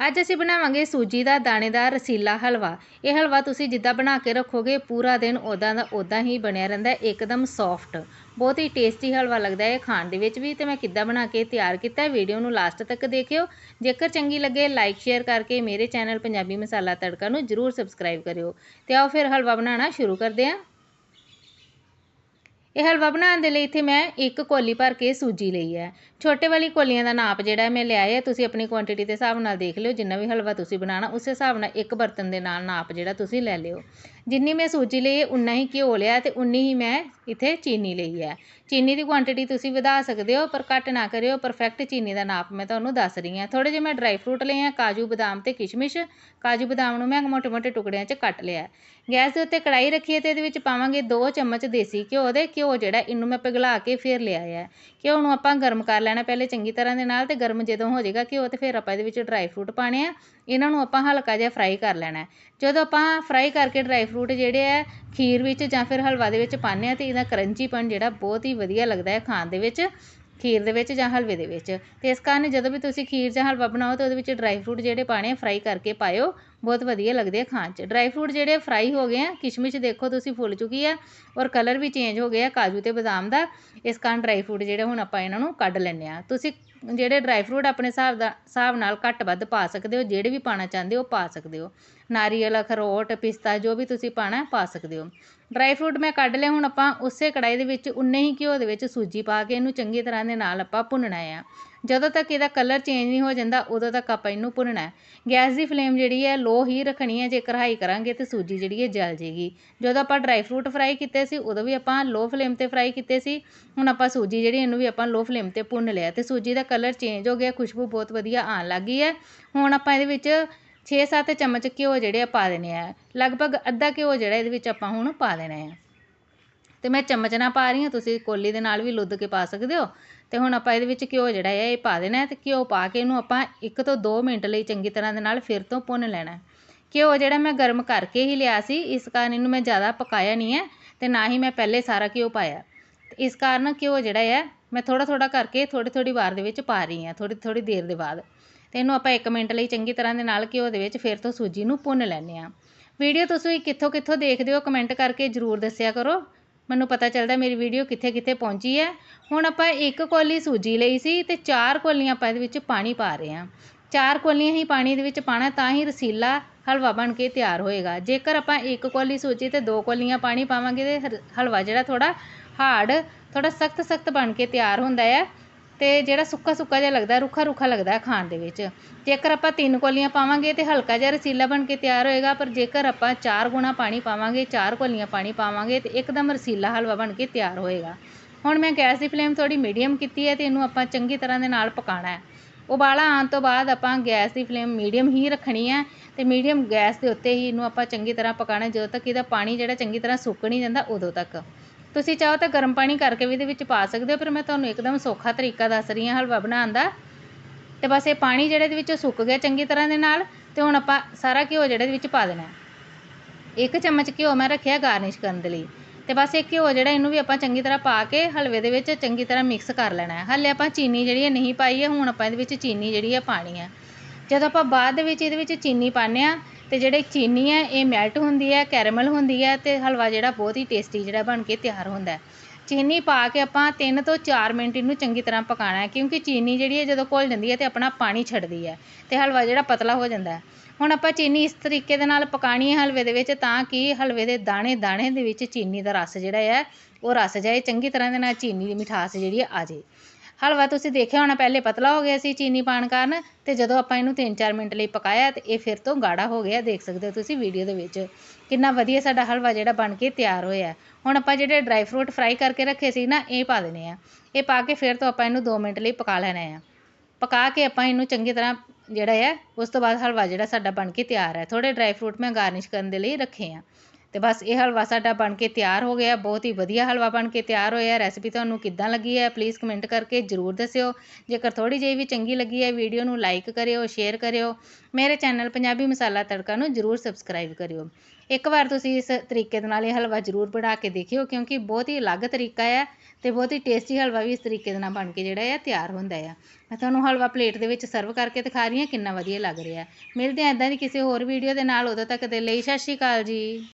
ਅੱਜ ਅਸੀਂ ਬਣਾਵਾਂਗੇ ਸੂਜੀ ਦਾ ਦਾਣੇਦਾਰ ਰਸੀਲਾ ਹਲਵਾ। ਇਹ ਹਲਵਾ ਤੁਸੀਂ ਜਿੱਦਾਂ ਬਣਾ ਕੇ ਰੱਖੋਗੇ ਪੂਰਾ ਦਿਨ ਉਦਾਂ ਦਾ ਉਦਾਂ ਹੀ ਬਣਿਆ ਰਹਿੰਦਾ ਹੈ, ਇੱਕਦਮ ਸੌਫਟ ਬਹੁਤ ਹੀ ਟੇਸਟੀ ਹਲਵਾ ਲੱਗਦਾ ਹੈ ਖਾਣ ਦੇ ਵਿੱਚ ਵੀ ਤੇ ਮੈਂ ਕਿੱਦਾਂ ਬਣਾ ਕੇ ਤਿਆਰ ਕੀਤਾ ਵੀਡੀਓ ਨੂੰ ਲਾਸਟ ਤੱਕ ਦੇਖਿਓ। ਜੇਕਰ ਚੰਗੀ ਲੱਗੇ ਲਾਈਕ ਸ਼ੇਅਰ ਕਰਕੇ ਮੇਰੇ ਚੈਨਲ ਪੰਜਾਬੀ ਮਸਾਲਾ ਤੜਕਾ ਨੂੰ ਜਰੂਰ ਸਬਸਕ੍ਰਾਈਬ ਕਰਿਓ। ਤੇ ਆਓ ਫਿਰ ਹਲਵਾ ਬਣਾਉਣਾ ਸ਼ੁਰੂ ਕਰਦੇ ਹਾਂ। ਇਹ ਹਲਵਾ ਬਣਾਉਣ ਦੇ ਲਈ ਇੱਥੇ ਮੈਂ ਇੱਕ ਕੋਲੀ ਭਰ ਕੇ ਸੂਜੀ ਲਈ ਹੈ। ਛੋਟੇ ਵਾਲੀ ਕੋਲੀਆਂ ਦਾ ਨਾਪ ਜਿਹੜਾ ਮੈਂ ਲਿਆ ਹੈ, ਤੁਸੀਂ ਆਪਣੀ ਕੁਆਂਟੀਟੀ ਦੇ ਹਿਸਾਬ ਨਾਲ ਦੇਖ ਲਿਓ। ਜਿੰਨਾ ਵੀ ਹਲਵਾ ਤੁਸੀਂ ਬਣਾਉਣਾ, ਉਸੇ ਹਿਸਾਬ ਨਾਲ ਇੱਕ ਬਰਤਨ ਦੇ ਨਾਲ ਨਾਪ ਜਿਹੜਾ ਤੁਸੀਂ ਲੈ ਲਿਓ। ਜਿੰਨੀ ਮੈਂ ਸੂਜੀ ਲਈ ਹੈ ਉਨਾ ਹੀ ਘਿਓ ਲਿਆ ਅਤੇ ਉਨੀ ਹੀ ਮੈਂ ਇੱਥੇ ਚੀਨੀ ਲਈ ਹੈ। ਚੀਨੀ ਦੀ ਕੁਆਂਟਿਟੀ ਤੁਸੀਂ ਵਧਾ ਸਕਦੇ ਹੋ, ਪਰ ਘੱਟ ਨਾ ਕਰਿਓ। ਪਰਫੈਕਟ ਚੀਨੀ ਦਾ ਨਾਪ ਮੈਂ ਤੁਹਾਨੂੰ ਦੱਸ ਰਹੀ ਹਾਂ। ਥੋੜ੍ਹੇ ਜਿਹੇ ਮੈਂ ਡਰਾਈ ਫਰੂਟ ਲਏ ਆ, ਕਾਜੂ, ਬਦਾਮ ਅਤੇ ਕਿਸ਼ਮਿਸ਼। ਕਾਜੂ, ਬਦਾਮ ਨੂੰ ਮੈਂ ਮੋਟੇ ਮੋਟੇ ਟੁਕੜਿਆਂ 'ਚ ਕੱਟ ਲਿਆ। ਗੈਸ ਦੇ ਉੱਤੇ ਕੜਾਈ ਰੱਖੀਏ ਅਤੇ ਇਹਦੇ ਵਿੱਚ ਪਾਵਾਂਗੇ 2 ਚਮਚ ਦੇਸੀ ਘਿਓ ਦੇ। ਘਿਓ ਜਿਹੜਾ ਇਹਨੂੰ ਮੈਂ ਪਿਘਲਾ ਕੇ ਫਿਰ ਲਿਆ ਹੈ ਘਿਓ ਨੂੰ ਆਪਾਂ ਗਰਮ ਕਰ ਲੈਣਾ ਪਹਿਲੇ ਚੰਗੀ ਤਰ੍ਹਾਂ ਦੇ ਨਾਲ ਅਤੇ ਗਰਮ ਜਦੋਂ ਹੋ ਜਾਏਗਾ ਘਿਓ ਅਤੇ ਫਿਰ ਆਪਾਂ ਇਹਦੇ ਵਿੱਚ ਡਰਾਈ ਫਰੂਟ ਪਾਣੇ ਆ। ਇਹਨਾਂ ਨੂੰ ਆਪਾਂ ਹਲਕਾ ਜਿਹਾ ਫਰਾਈ ਕਰ ਲੈਣਾ ਜਦੋਂ ਆਪਾਂ ਫਰਾਈ ਕਰਕੇ ਡਰਾਈ ਫਰੂਟ ਜਿਹੜੇ ਆ ਖੀਰ ਵਿੱਚ ਜਾਂ ਫਿਰ ਹਲਵਾ ਦੇ ਵਿੱਚ ਪਾਉਂਦੇ ਆ ਤੇ ਇਹਦਾ ਕਰੰਚੀਪਣ ਜਿਹੜਾ ਬਹੁਤ ਹੀ ਵਧੀਆ ਲੱਗਦਾ ਹੈ ਖਾਣ ਦੇ ਵਿੱਚ, ਖੀਰ ਦੇ ਵਿੱਚ ਜਾਂ ਹਲਵੇ ਦੇ ਵਿੱਚ। ਤੇ ਇਸ ਕਾਰਨ ਜਦੋਂ ਵੀ ਤੁਸੀਂ ਖੀਰ ਜਾਂ ਹਲਵਾ ਬਣਾਓ ਤਾਂ ਉਹਦੇ ਵਿੱਚ ਡਰਾਈ ਫਰੂਟ ਜਿਹੜੇ ਪਾਣੇ ਆ ਫਰਾਈ ਕਰਕੇ ਪਾਇਓ। ਬਹੁਤ ਵਧੀਆ ਲੱਗਦੇ ਆ ਖਾਣ 'ਚ। ਡਰਾਈ ਫਰੂਟ ਜਿਹੜੇ ਫਰਾਈ ਹੋ ਗਏ ਆ, ਕਿਸ਼ਮਿਸ਼ ਦੇਖੋ ਤੁਸੀਂ ਫੁੱਲ ਚੁੱਕੀ ਆ ਔਰ ਕਲਰ ਵੀ ਚੇਂਜ ਹੋ ਗਿਆ ਕਾਜੂ ਤੇ ਬਦਾਮ ਦਾ। ਇਸ ਕਾਰਨ ਡਰਾਈ ਫਰੂਟ ਜਿਹੜੇ ਹੁਣ ਆਪਾਂ ਇਹਨਾਂ ਨੂੰ ਕੱਢ ਲੈਂਦੇ ਆ। ਤੁਸੀਂ ਜਿਹੜੇ ਡਰਾਈ ਫਰੂਟ ਆਪਣੇ ਹਿਸਾਬ ਦਾ ਹਿਸਾਬ ਨਾਲ ਘੱਟ ਵੱਧ ਪਾ ਸਕਦੇ ਹੋ, ਜਿਹੜੇ ਵੀ ਪਾਣਾ ਚਾਹੁੰਦੇ ਹੋ ਪਾ ਸਕਦੇ ਹੋ। ਨਾਰੀਅਲ, ਅਖਰੋਟ, ਪਿਸਤਾ, ਜੋ ਵੀ ਤੁਸੀਂ ਪਾਣਾ ਪਾ ਸਕਦੇ ਹੋ। ਡਰਾਈ ਫਰੂਟ ਮੈਂ ਕੱਢ ਲਿਆ, ਹੁਣ ਆਪਾਂ ਉਸੇ ਕੜਾਈ ਦੇ ਵਿੱਚ ਉਨੇ ਹੀ ਘਿਓ ਦੇ ਵਿੱਚ ਸੂਜੀ ਪਾ ਕੇ ਇਹਨੂੰ ਚੰਗੀ ਤਰ੍ਹਾਂ ਦੇ ਨਾਲ ਆਪਾਂ ਭੁੰਨਣਾ ਆ। ਜਦੋਂ ਤੱਕ ਇਹਦਾ ਕਲਰ ਚੇਂਜ ਨਹੀਂ ਹੋ ਜਾਂਦਾ, ਉਦੋਂ ਤੱਕ ਆਪਾਂ ਇਹਨੂੰ ਭੁੰਨਣਾ ਗੈਸ ਦੀ ਫਲੇਮ ਜਿਹੜੀ ਹੈ ਲੋ ਹੀ ਰੱਖਣੀ ਹੈ। ਜੇਕਰ ਹਾਈ ਕਰਾਂਗੇ ਤੇ ਸੂਜੀ ਜਿਹੜੀ ਹੈ, ਜਲ ਜੇਗੀ। ਜਦੋਂ ਆਪਾਂ ਡਰਾਈ ਫਰੂਟ ਫਰਾਈ ਕੀਤੇ ਸੀ, ਉਦੋਂ ਵੀ ਆਪਾਂ ਲੋ ਫਲੇਮ ਤੇ ਫਰਾਈ ਕੀਤੇ ਸੀ। ਹੁਣ ਆਪਾਂ ਸੂਜੀ ਜਿਹੜੀ, ਇਹਨੂੰ ਵੀ ਆਪਾਂ ਲੋ ਫਲੇਮ ਤੇ ਭੁੰਨ ਲਿਆ। ਤੇ ਸੂਜੀ ਦਾ ਕਲਰ ਚੇਂਜ ਹੋ ਗਿਆ, ਖੁਸ਼ਬੂ ਬਹੁਤ ਵਧੀਆ ਆਉਣ ਲੱਗ ਗਈ ਹੈ। ਹੁਣ ਆਪਾਂ ਇਹਦੇ ਵਿੱਚ 6-7 ਚਮਚ ਘਿਓ ਜਿਹੜੇ ਆ ਪਾ ਦੇਣੇ ਆ। ਲਗਭਗ ਅੱਧਾ ਘਿਓ ਜਿਹੜਾ ਇਹਦੇ ਵਿੱਚ ਆਪਾਂ ਹੁਣ ਪਾ ਦੇਣਾ ਹੈ ਤੇ ਮੈਂ ਚਮਚ ਨਾਲ ਪਾ ਰਹੀ ਹਾਂ, ਤੁਸੀਂ ਕੋਲੀ ਦੇ ਨਾਲ ਵੀ ਲੁੱਧ ਕੇ ਪਾ ਸਕਦੇ ਹੋ। ਤੇ ਹੁਣ ਆਪਾਂ ਇਹਦੇ ਵਿੱਚ ਘਿਓ ਜਿਹੜਾ ਹੈ, ਇਹ ਪਾ ਦੇਣਾ ਹੈ ਤੇ ਘਿਓ ਪਾ ਕੇ ਇਹਨੂੰ ਆਪਾਂ 1 ਤੋਂ 2 ਮਿੰਟ ਲਈ ਚੰਗੀ ਤਰ੍ਹਾਂ ਦੇ ਨਾਲ ਫਿਰ ਤੋਂ ਭੁੰਨ ਲੈਣਾ ਘਿਓ ਜਿਹੜਾ ਮੈਂ ਗਰਮ ਕਰਕੇ ਹੀ ਲਿਆ ਸੀ, ਇਸ ਕਾਰਨ ਇਹਨੂੰ ਮੈਂ ਜ਼ਿਆਦਾ ਪਕਾਇਆ ਨਹੀਂ ਹੈ ਤੇ ਨਾ ਹੀ ਮੈਂ ਪਹਿਲੇ ਸਾਰਾ ਘਿਓ ਪਾਇਆ। ਇਸ ਕਾਰਨ ਘਿਓ ਜਿਹੜਾ ਹੈ, ਮੈਂ ਥੋੜਾ ਥੋੜਾ ਕਰਕੇ ਥੋੜੀ ਥੋੜੀ ਵਾਰ ਦੇ ਵਿੱਚ ਪਾ ਰਹੀ ਹਾਂ ਥੋੜੀ ਥੋੜੀ ਦੇਰ ਦੇ ਬਾਅਦ। ਤੇ ਇਹਨੂੰ ਆਪਾਂ 1 ਮਿੰਟ ਲਈ ਚੰਗੀ ਤਰ੍ਹਾਂ ਦੇ ਨਾਲ ਘਿਓ ਦੇ ਵਿੱਚ ਫਿਰ ਤੋਂ ਸੂਜੀ ਨੂੰ ਭੁੰਨ ਲੈਂਦੇ ਆ ਵੀਡੀਓ ਤੁਸੀਂ ਕਿੱਥੋਂ ਕਿੱਥੋਂ ਦੇਖਦੇ ਹੋ, ਕਮੈਂਟ ਕਰਕੇ ਜ਼ਰੂਰ ਦੱਸਿਆ ਕਰੋ। ਮੈਨੂੰ ਪਤਾ ਚੱਲਦਾ ਮੇਰੀ ਵੀਡੀਓ ਕਿੱਥੇ ਕਿੱਥੇ ਪਹੁੰਚੀ ਹੈ। ਹੁਣ ਆਪਾਂ ਇੱਕ ਕੋਲੀ ਸੂਜੀ ਲਈ ਸੀ ਤੇ ਚਾਰ ਕੋਲੀਆਂ ਆਪਾਂ ਇਹਦੇ ਵਿੱਚ ਪਾਣੀ ਪਾ ਰਹੇ ਹਾਂ। ਚਾਰ ਕੋਲੀਆਂ ਹੀ ਪਾਣੀ ਦੇ ਵਿੱਚ ਪਾਣਾ ਤਾਂ ਹੀ ਰਸੀਲਾ ਹਲਵਾ ਬਣ ਕੇ ਤਿਆਰ ਹੋਏਗਾ। ਜੇਕਰ ਆਪਾਂ ਇੱਕ ਕੋਲੀ ਸੂਜੀ ਤੇ ਦੋ ਕੋਲੀਆਂ ਪਾਣੀ ਪਾਵਾਂਗੇ ਤੇ ਹਲਵਾ ਜਿਹੜਾ ਥੋੜਾ ਹਾਰਡ ਥੋੜਾ ਸਖਤ ਸਖਤ ਬਣ ਕੇ ਤਿਆਰ ਹੁੰਦਾ ਹੈ। ਅਤੇ ਜਿਹੜਾ ਸੁੱਕਾ ਸੁੱਕਾ ਜਿਹਾ ਲੱਗਦਾ, ਰੁੱਖਾ ਰੁੱਖਾ ਲੱਗਦਾ ਖਾਣ ਦੇ ਵਿੱਚ। ਜੇਕਰ ਆਪਾਂ ਤਿੰਨ ਕੋਲੀਆਂ ਪਾਵਾਂਗੇ ਤਾਂ ਹਲਕਾ ਜਿਹਾ ਰਸੀਲਾ ਬਣ ਕੇ ਤਿਆਰ ਹੋਏਗਾ, ਪਰ ਜੇਕਰ ਆਪਾਂ ਚਾਰ ਗੁਣਾ ਪਾਣੀ ਪਾਵਾਂਗੇ, ਚਾਰ ਕੋਲੀਆਂ ਪਾਣੀ ਪਾਵਾਂਗੇ ਤਾਂ ਇੱਕਦਮ ਰਸੀਲਾ ਹਲਵਾ ਬਣ ਕੇ ਤਿਆਰ ਹੋਏਗਾ। ਹੁਣ ਮੈਂ ਗੈਸ ਦੀ ਫਲੇਮ ਥੋੜੀ ਮੀਡੀਅਮ ਕੀਤੀ ਹੈ ਅਤੇ ਇਹਨੂੰ ਆਪਾਂ ਚੰਗੀ ਤਰ੍ਹਾਂ ਦੇ ਨਾਲ ਪਕਾਉਣਾ ਹੈ। ਉਬਾਲਾ ਆਉਣ ਤੋਂ ਬਾਅਦ ਆਪਾਂ ਗੈਸ ਦੀ ਫਲੇਮ ਮੀਡੀਅਮ ਹੀ ਰੱਖਣੀ ਹੈ ਅਤੇ ਮੀਡੀਅਮ ਗੈਸ ਦੇ ਉੱਤੇ ਹੀ ਇਹਨੂੰ ਆਪਾਂ ਚੰਗੀ ਤਰ੍ਹਾਂ ਪਕਾਉਣਾ ਜਦੋਂ ਤੱਕ ਇਹਦਾ ਪਾਣੀ ਜਿਹੜਾ ਚੰਗੀ ਤਰ੍ਹਾਂ ਸੁੱਕ ਨਹੀਂ ਜਾਂਦਾ, ਉਦੋਂ ਤੱਕ। ਤੁਸੀਂ ਚਾਹੋ ਤਾਂ ਗਰਮ ਪਾਣੀ ਕਰਕੇ ਵੀ ਇਹਦੇ ਵਿੱਚ ਪਾ ਸਕਦੇ ਹੋ ਪਰ ਮੈਂ ਤੁਹਾਨੂੰ ਇੱਕਦਮ ਸੌਖਾ ਤਰੀਕਾ ਦੱਸ ਰਹੀ ਹਾਂ ਹਲਵਾ ਬਣਾਉਣ ਦਾ। ਅਤੇ ਬਸ ਇਹ ਪਾਣੀ ਜਿਹੜੇ ਦੇ ਵਿੱਚੋਂ ਸੁੱਕ ਗਿਆ ਚੰਗੀ ਤਰ੍ਹਾਂ ਦੇ ਨਾਲ ਅਤੇ ਹੁਣ ਆਪਾਂ ਸਾਰਾ ਘਿਓ ਜਿਹੜੇ ਇਹਦੇ ਵਿੱਚ ਪਾ ਦੇਣਾ ਇੱਕ ਚਮਚ ਘਿਓ ਮੈਂ ਰੱਖਿਆ ਗਾਰਨਿਸ਼ ਕਰਨ ਦੇ ਲਈ। ਤੇ ਬਸ ਇਹ ਘਿਓ ਜਿਹੜਾ ਇਹਨੂੰ ਵੀ ਆਪਾਂ ਚੰਗੀ ਤਰ੍ਹਾਂ ਪਾ ਕੇ ਹਲਵੇ ਦੇ ਵਿੱਚ ਚੰਗੀ ਤਰ੍ਹਾਂ ਮਿਕਸ ਕਰ ਲੈਣਾ ਹੈ। ਹਾਲੇ ਆਪਾਂ ਚੀਨੀ ਜਿਹੜੀ ਹੈ ਨਹੀਂ ਪਾਈ ਹੈ, ਹੁਣ ਆਪਾਂ ਇਹਦੇ ਵਿੱਚ ਚੀਨੀ ਜਿਹੜੀ ਹੈ ਪਾਣੀ ਹੈ। ਜਦੋਂ ਆਪਾਂ ਬਾਅਦ ਦੇ ਵਿੱਚ ਇਹਦੇ ਵਿੱਚ ਚੀਨੀ ਪਾਉਂਦੇ ਆ ਅਤੇ ਜਿਹੜੇ ਚੀਨੀ ਹੈ, ਇਹ ਮੈਲਟ ਹੁੰਦੀ ਹੈ ਕੈਰੇਮਲ ਹੁੰਦੀ ਹੈ ਅਤੇ ਹਲਵਾ ਜਿਹੜਾ ਬਹੁਤ ਹੀ ਟੇਸਟੀ ਜਿਹੜਾ ਬਣ ਕੇ ਤਿਆਰ ਹੁੰਦਾ ਚੀਨੀ ਪਾ ਕੇ ਆਪਾਂ ਤਿੰਨ ਤੋਂ ਚਾਰ ਮਿੰਟ ਇਹਨੂੰ ਚੰਗੀ ਤਰ੍ਹਾਂ ਪਕਾਉਣਾ ਹੈ, ਕਿਉਂਕਿ ਚੀਨੀ ਜਿਹੜੀ ਹੈ ਜਦੋਂ ਘੁਲ ਜਾਂਦੀ ਹੈ ਅਤੇ ਆਪਣਾ ਪਾਣੀ ਛੱਡਦੀ ਹੈ ਅਤੇ ਹਲਵਾ ਜਿਹੜਾ ਪਤਲਾ ਹੋ ਜਾਂਦਾ ਹੁਣ ਆਪਾਂ ਚੀਨੀ ਇਸ ਤਰੀਕੇ ਦੇ ਨਾਲ ਪਕਾਉਣੀ ਹੈ ਹਲਵੇ ਦੇ ਵਿੱਚ ਤਾਂ ਕਿ ਹਲਵੇ ਦੇ ਦਾਣੇ ਦਾਣੇ ਦੇ ਵਿੱਚ ਚੀਨੀ ਦਾ ਰਸ ਜਿਹੜਾ ਹੈ, ਉਹ ਰਸ ਜਾਏ, ਚੰਗੀ ਤਰ੍ਹਾਂ ਦੇ ਨਾਲ ਚੀਨੀ ਦੀ ਮਿਠਾਸ ਜਿਹੜੀ ਆ ਜੇ ਹਲਵਾ ਤੁਸੀਂ ਦੇਖਿਆ ਹੋਣਾ, ਪਹਿਲੇ ਪਤਲਾ ਹੋ ਗਿਆ ਸੀ ਚੀਨੀ ਪਾਣ ਕਾਰਨ ਤੇ ਜਦੋਂ ਆਪਾਂ ਇਹਨੂੰ 3-4 ਮਿੰਟ ਲਈ ਪਕਾਇਆ ਤੇ ਇਹ ਫਿਰ ਤੋਂ ਗਾੜਾ ਹੋ ਗਿਆ, ਦੇਖ ਸਕਦੇ ਹੋ ਤੁਸੀਂ ਵੀਡੀਓ ਦੇ ਵਿੱਚ। ਕਿੰਨਾ ਵਧੀਆ ਸਾਡਾ ਹਲਵਾ ਜਿਹੜਾ ਬਣ ਕੇ ਤਿਆਰ ਹੋਇਆ। ਹੁਣ ਆਪਾਂ ਜਿਹੜੇ ਡਰਾਈ ਫਰੂਟ ਫਰਾਈ ਕਰਕੇ ਰੱਖੇ ਸੀ ਨਾ, ਇਹ ਪਾ ਦੇਣੇ ਆ ਇਹ ਪਾ ਕੇ ਫਿਰ ਤੋਂ ਆਪਾਂ ਇਹਨੂੰ 2 ਮਿੰਟ ਲਈ ਪਕਾ ਲੈਣਾ ਆ ਪਕਾ ਕੇ ਆਪਾਂ ਇਹਨੂੰ ਚੰਗੀ ਤਰ੍ਹਾਂ ਜਿਹੜਾ ਹੈ, ਉਸ ਤੋਂ ਬਾਅਦ ਹਲਵਾ ਜਿਹੜਾ ਸਾਡਾ ਬਣ ਕੇ ਤਿਆਰ ਹੈ। ਥੋੜੇ ਡਰਾਈ ਫਰੂਟ ਮੈਂ ਗਾਰਨਿਸ਼ ਕਰਨ ਦੇ ਲਈ ਰੱਖੇ ਆ ਤੇ ਬਸ ਇਹ ਹਲਵਾ ਸਾਡਾ ਬਣ ਕੇ ਤਿਆਰ ਹੋ ਗਿਆ। ਬਹੁਤ ਹੀ ਵਧੀਆ ਹਲਵਾ ਬਣ ਕੇ ਤਿਆਰ ਹੋਇਆ ਰੈਸਪੀ ਤੁਹਾਨੂੰ ਕਿੱਦਾਂ ਲੱਗੀ ਹੈ? ਪਲੀਜ਼ ਕਮੈਂਟ ਕਰਕੇ ਜਰੂਰ ਦੱਸਿਓ। ਜੇਕਰ ਥੋੜੀ ਜਿਹੀ ਵੀ ਚੰਗੀ ਲੱਗੀ ਹੈ ਵੀਡੀਓ ਨੂੰ ਲਾਈਕ ਕਰਿਓ ਸ਼ੇਅਰ ਕਰਿਓ। ਮੇਰੇ ਚੈਨਲ ਪੰਜਾਬੀ ਮਸਾਲਾ ਤੜਕਾ ਨੂੰ ਜਰੂਰ ਸਬਸਕ੍ਰਾਈਬ ਕਰਿਓ। ਇੱਕ ਵਾਰ ਤੁਸੀਂ ਇਸ ਤਰੀਕੇ ਦੇ ਨਾਲ ਇਹ ਹਲਵਾ ਜਰੂਰ ਬਣਾ ਕੇ ਦੇਖਿਓ, ਕਿਉਂਕਿ ਬਹੁਤ ਹੀ ਅਲੱਗ ਤਰੀਕਾ ਹੈ ਤੇ ਬਹੁਤ ਹੀ ਟੇਸਟੀ ਹਲਵਾ ਵੀ ਇਸ ਤਰੀਕੇ ਦੇ ਨਾਲ ਬਣ ਕੇ ਜਿਹੜਾ ਹੈ, ਤਿਆਰ ਹੁੰਦਾ ਹੈ। ਮੈਂ ਤੁਹਾਨੂੰ ਹਲਵਾ ਪਲੇਟ ਦੇ ਵਿੱਚ ਸਰਵ ਕਰਕੇ ਦਿਖਾ ਰਹੀ ਹਾਂ, ਕਿੰਨਾ ਵਧੀਆ ਲੱਗ ਰਿਹਾ ਮਿਲਦੇ ਹਾਂ ਇਦਾਂ ਦੀ ਕਿਸੇ ਹੋਰ ਵੀਡੀਓ ਦੇ ਨਾਲ। ਉਦੋਂ ਤੱਕ ਦੇ ਲਈ ਸਤਿ ਸ਼੍ਰੀ ਅਕਾਲ ਜੀ।